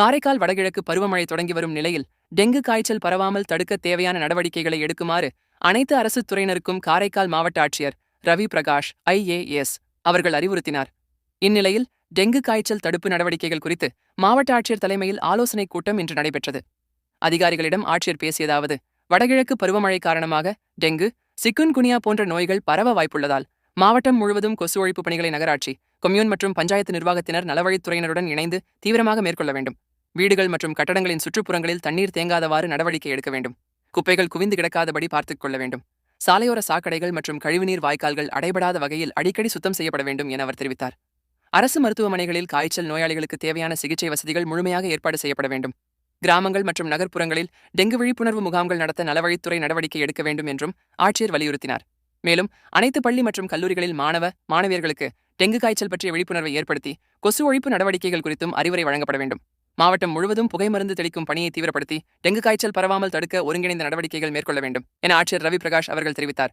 காரைக்கால் வடகிழக்கு பருவமழை தொடங்கி வரும் நிலையில் டெங்கு காய்ச்சல் பரவாமல் தடுக்க தேவையான நடவடிக்கைகளை எடுக்குமாறு அனைத்து அரசு துறையினருக்கும் காரைக்கால் மாவட்ட ஆட்சியர் ரவி பிரகாஷ் ஐஏஎஸ் அவர்கள் அறிவுறுத்தினார். இந்நிலையில் டெங்கு காய்ச்சல் தடுப்பு நடவடிக்கைகள் குறித்து மாவட்ட ஆட்சியர் தலைமையில் ஆலோசனைக் கூட்டம் இன்று நடைபெற்றது. அதிகாரிகளிடம் ஆட்சியர் பேசியதாவது வடகிழக்கு பருவமழை காரணமாக டெங்கு சிக்குன்குனியா போன்ற நோய்கள் பரவ வாய்ப்புள்ளதால் மாவட்டம் முழுவதும் கொசு ஒழிப்பு பணிகளை நகராட்சி கொம்யூன் மற்றும் பஞ்சாயத்து நிர்வாகத்தினர் நலவழித்துறையினருடன் இணைந்து தீவிரமாக மேற்கொள்ள வேண்டும். வீடுகள் மற்றும் கட்டடங்களின் சுற்றுப்புறங்களில் தண்ணீர் தேங்காதவாறு நடவடிக்கை எடுக்க வேண்டும். குப்பைகள் குவிந்து கிடக்காதபடி பார்த்துக் கொள்ள வேண்டும். சாலையோர சாக்கடைகள் மற்றும் கழிவுநீர் வாய்க்கால்கள் அடைபடாத வகையில் அடிக்கடி சுத்தம் செய்யப்பட வேண்டும் என அவர் தெரிவித்தார். அரசு மருத்துவமனைகளில் காய்ச்சல் நோயாளிகளுக்கு தேவையான சிகிச்சை வசதிகள் முழுமையாக ஏற்பாடு செய்யப்பட வேண்டும். கிராமங்கள் மற்றும் நகர்ப்புறங்களில் டெங்கு விழிப்புணர்வு முகாம்கள் நடத்த நலவழித்துறை நடவடிக்கை எடுக்க வேண்டும் என்றும் ஆட்சியர் வலியுறுத்தினார். மேலும் அனைத்து பள்ளி மற்றும் கல்லூரிகளில் மாணவ மாணவியர்களுக்கு டெங்கு காய்ச்சல் பற்றிய விழிப்புணர்வை ஏற்படுத்தி கொசு ஒழிப்பு நடவடிக்கைகள் குறித்தும் அறிவுரை வழங்கப்பட வேண்டும். மாவட்டம் முழுவதும் புகை மருந்து தெளிக்கும் பணியை தீவிரப்படுத்தி டெங்கு காய்ச்சல் பரவாமல் தடுக்க ஒருங்கிணைந்த நடவடிக்கைகள் மேற்கொள்ள வேண்டும் என ஆட்சியர் ரவி பிரகாஷ் அவர்கள் தெரிவித்தார்.